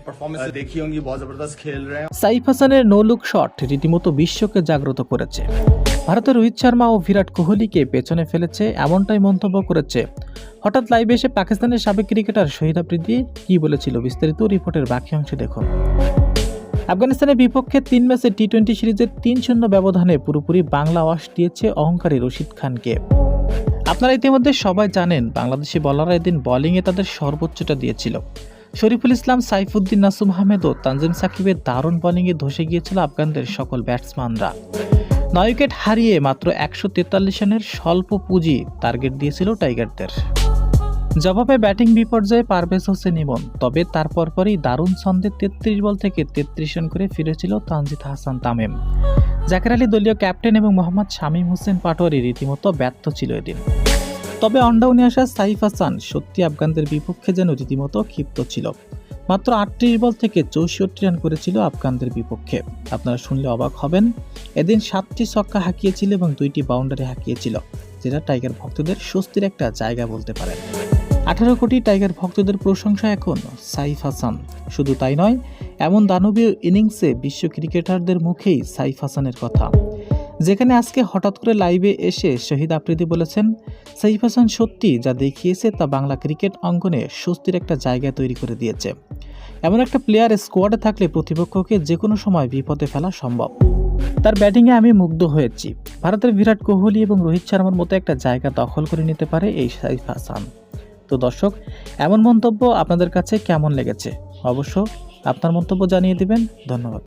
Performance देखी होंगी बहुत जबरदस्त खेल रहे हैं সাইফ হাসানের নো লুক শট রীতিমতো বিশ্বকে জাগ্রত করেছে ভারতের রোহিত শর্মা ও বিরাট কোহলিকে পেছনে ফেলেছে এমনটাই মন্তব্য করেছে হঠাৎ লাইভে এসে পাকিস্তানের সাবেক ক্রিকেটার শহীদ আফ্রিদি কি বলেছিল বিস্তারিত রিপোর্টের বাকি অংশে দেখুন আফগানিস্তানের বিপক্ষে তিন ম্যাচে টি টোয়েন্টি সিরিজের তিন শূন্য ব্যবধানে পুরোপুরি বাংলা ওয়াশ দিয়েছে অহংকারী রশিদ খানকে আপনারা ইতিমধ্যে সবাই জানেন বাংলাদেশি বলাররা এদিন বোলিংয়ে তাদের সর্বোচ্চটা দিয়েছিল শরীফুল ইসলাম, সাইফুদ্দিন নাসুম আহমেদ ও তানজিম সাকিবের দারুণ বোলিংয়ে ধসে গিয়েছিল আফগানদের সকল ব্যাটসম্যানরা নয় উইকেট হারিয়ে মাত্র একশো তেতাল্লিশ রানের স্বল্প পুঁজি টার্গেট দিয়েছিল টাইগারদের। জবাবে ব্যাটিং বিপর্যয়ে পারভেজ হোসেন ইমন, তবে তার পরপরই দারুণ ছন্দে তেত্রিশ বল থেকে তেত্রিশ রান করে ফিরেছিল তানজিদ হাসান তামিম। জাকের আলী দলীয় ক্যাপ্টেন এবং মোহাম্মদ শামীম হোসেন পাটোয়ারি রীতিমতো ব্যর্থ ছিল এদিন। তবে অনডাউনে আসা সাইফ হাসান সত্যি আফগানদের বিপক্ষে যেন রীতিমতো ক্ষিপ্ত ছিল। মাত্র আটত্রিশ বল থেকে চৌষট্টি রান করেছিল আফগানদের বিপক্ষে। আপনারা শুনলে অবাক হবেন, এদিন সাতটি ছক্কা হাঁকিয়েছিল এবং দুইটি বাউন্ডারি হাঁকিয়েছিল, যেটা টাইগার ভক্তদের স্বস্তির একটা জায়গা বলতে পারেন। আঠারো কোটি টাইগার ভক্তদের প্রশংসা এখন সাইফ হাসান। শুধু তাই নয়, এমন দানবীয় ইনিংসে বিশ্ব ক্রিকেটারদের মুখেই সাইফ হাসানের কথা। যেখানে আজকে হঠাৎ করে লাইভে এসে শহীদ আফ্রিদি বলেছেন, সাইফ হাসান সত্যি যা দেখিয়েছে তা বাংলা ক্রিকেট অঙ্গনে স্বস্তির একটা জায়গা তৈরি করে দিয়েছে। এমন একটা প্লেয়ার স্কোয়াডে থাকলে প্রতিপক্ষকে যে কোনো সময় বিপদে ফেলা সম্ভব। তার ব্যাটিংয়ে আমি মুগ্ধ হয়েছি। ভারতের বিরাট কোহলি এবং রোহিত শর্মার মতো একটা জায়গা দখল করে নিতে পারে এই সাইফ হাসান। তো দর্শক, এমন মন্তব্য আপনাদের কাছে কেমন লেগেছে? অবশ্য আপনার মন্তব্য জানিয়ে দিবেন। ধন্যবাদ।